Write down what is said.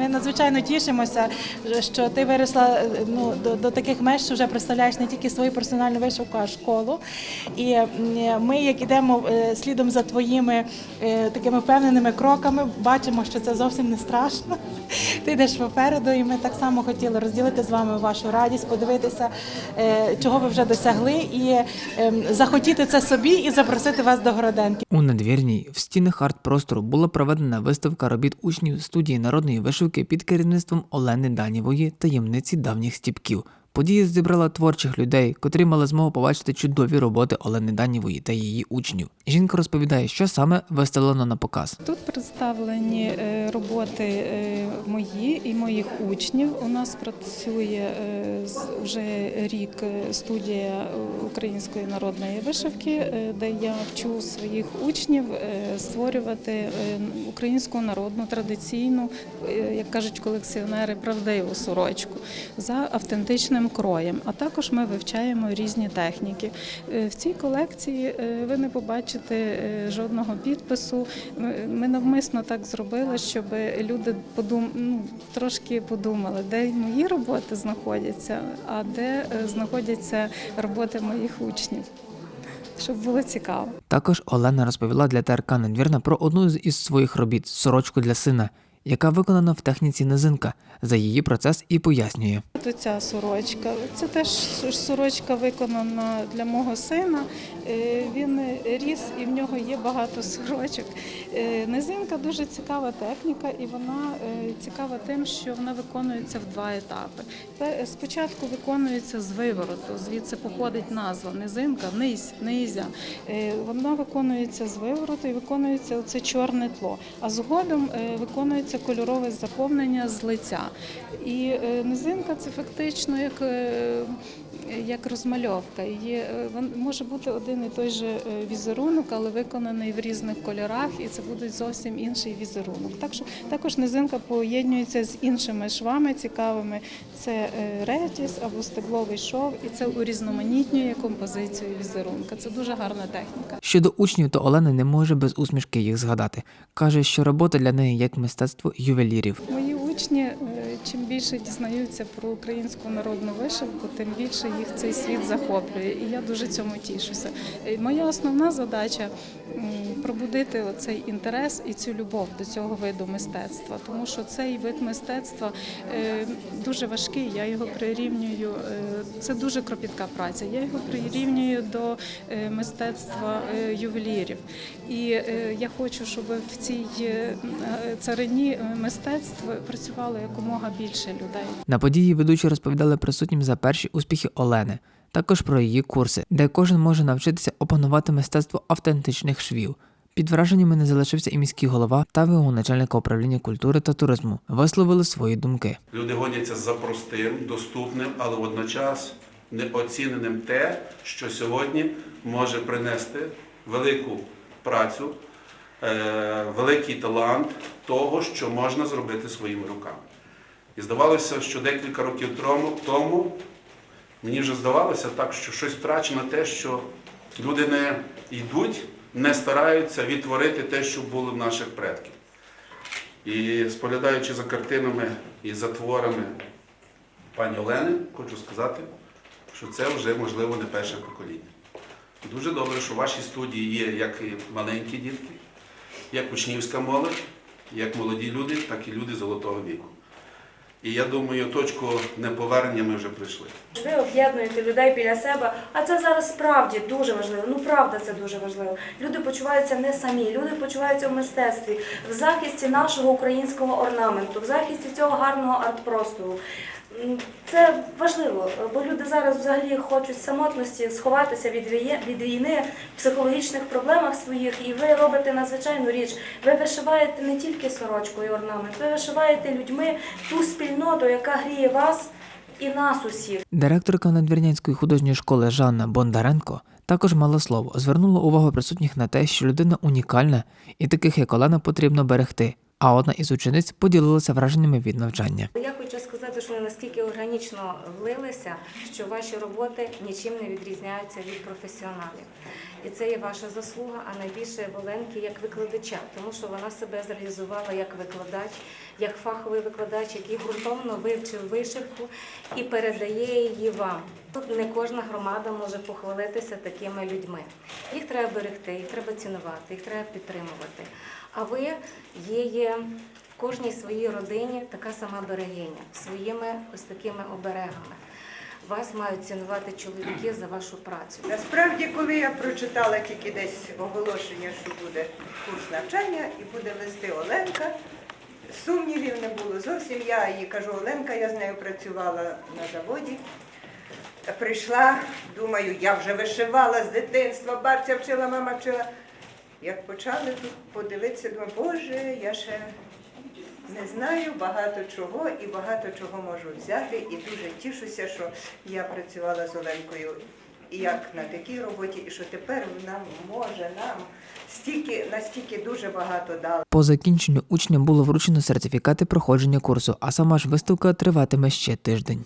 ми надзвичайно тішимося, що ти виросла е, ну, до, до таких меж, що вже представляєш не тільки свою персональну вишивку, а школу. І ми, як ідемо е, слідом за твоїми е, такими впевненими кроками, бачимо, що це зовсім не страшно. Ти йдеш попереду, і ми так само хотіли розділити з вами вашу радість, подивитися, чого ви вже досягли, і ем, захотіти це собі і запросити вас до Городенки. У надвірній в стінах арт-простору була проведена виставка робіт учнів студії народної вишивки під керівництвом Олени Данівої таємниці давніх стіпків. Подія зібрала творчих людей, котрі мали змогу побачити чудові роботи Олени Данівої та її учнів. Жінка розповідає, що саме виставлено на показ. Тут представлені е, роботи е, мої і моїх учнів. У нас працює е, вже рік е, студія української народної вишивки, е, де я вчу своїх учнів створювати українську народну традиційну, як кажуть колекціонери, правдиву сорочку за автентичним кроєм. А також ми вивчаємо різні техніки. В цій колекції ви не побачите жодного підпису. Ми- Ми навмисно так зробили, щоб люди подум... трошки подумали, де мої роботи знаходяться, а де е, знаходяться роботи моїх учнів. Щоб було цікаво. Також Олена розповіла для ТРК Надвірна про одну із своїх робіт сорочку для сина, яка виконана в техніці низинка. За її процес і пояснює. Ця сорочка. Це теж сорочка виконана для мого сина. Е, Він ріс і в нього є багато сорочок. Е, Низинка дуже цікава техніка, і вона е, цікава тим, що вона виконується в два етапи. Спочатку виконується з вивороту, звідси походить назва низинка, низ, низя. Вона виконується з вивороту і виконується оце чорне тло. А згодом е, виконується кольорове заповнення з лиця. І е, низинка це фактично як, е, як розмальовка. Є, е, може бути один і той же е, візерунок, але виконаний в різних кольорах, і це буде зовсім інший візерунок. Так що також низинка поєднується з іншими швами цікавими. Це е, ретіс або стебловий шов, і це урізноманітнює композицію візерунка. Це дуже гарна техніка. Щодо учнів, то Олена не може без усмішки їх згадати. Каже, що робота для неї як мистецтво ювелірів. Мої учні чим більше дізнаються про українську народну вишивку, тим більше їх цей світ захоплює. І я дуже цьому тішуся. Е, Моя основна задача пробудити цей інтерес і цю любов до цього виду мистецтва, тому що цей вид мистецтва е, дуже важкий. Я його прирівнюю. е, Це дуже кропітка праця. Я його прирівнюю до мистецтва ювелірів. І я хочу, щоб в цій царині е, мистецтв працювало якомога більше людей. На події ведучі розповідали присутнім за перші успіхи Олени, також про її курси, де кожен може навчитися опанувати мистецтво автентичних швів. Під враженнями не залишився і міський голова та ВО начальника управління культури та туризму. Висловили свої думки. Люди гоняться за простим, доступним, але водночас неоціненим те, що сьогодні може принести велику працю, е, великий талант того, що можна зробити своїми руками. І здавалося, що декілька років тому, мені вже здавалося так, що щось втрачено те, що люди не йдуть, не стараються відтворити те, що було в наших предків. І споглядаючи за картинами і за творами пані Олени, хочу сказати, що це вже можливо не перше покоління. Дуже добре, що в вашій студії є як і маленькі дітки, як учнівська молодь, як молоді люди, так і люди золотого віку. І я думаю, точку неповернення ми вже прийшли. Ви об'єднуєте людей біля себе, а це зараз справді дуже важливо. Ну правда, це дуже важливо. Люди почуваються не самі, люди почуваються в мистецтві, в захисті нашого українського орнаменту, в захисті цього гарного арт-простору. Це важливо, бо люди зараз взагалі хочуть самотності сховатися від війни, психологічних проблемах своїх, і ви робите надзвичайну річ. Ви вишиваєте не тільки сорочку і орнамент, ви вишиваєте людьми ту спільноту, яка гріє вас і нас усіх. Директорка Надвірнянської художньої школи Жанна Бондаренко також мала слово, звернула увагу присутніх на те, що людина унікальна і таких як Олена потрібно берегти. А одна із учениць поділилася враженнями від навчання. Сказати що вони наскільки органічно влилися, що ваші роботи нічим не відрізняються від професіоналів. І це є ваша заслуга, а найбільше Воленки як викладача, тому що вона себе зреалізувала як викладач, як фаховий викладач, який ґрунтовно вивчив вишивку і передає її вам. Тут не кожна громада може похвалитися такими людьми. Їх треба берегти, їх треба цінувати, їх треба підтримувати. А ви є, є кожній своїй родині така сама берегиня своїми ось такими оберегами. Вас мають цінувати чоловіки за вашу працю. Насправді, коли я прочитала тільки десь оголошення, що буде курс навчання і буде вести Оленка, сумнівів не було зовсім. Я їй кажу, Оленка, я з нею працювала на заводі. Прийшла, думаю, я вже вишивала з дитинства, бабця вчила, мама вчила. Як почали тут подивитися, думаю, Боже, я ще не знаю багато чого і багато чого можу взяти. І дуже тішуся, що я працювала з Оленкою як на такій роботі, і що тепер вона може нам стільки, настільки дуже багато дала. По закінченню учням було вручено сертифікати проходження курсу, а сама ж виставка триватиме ще тиждень.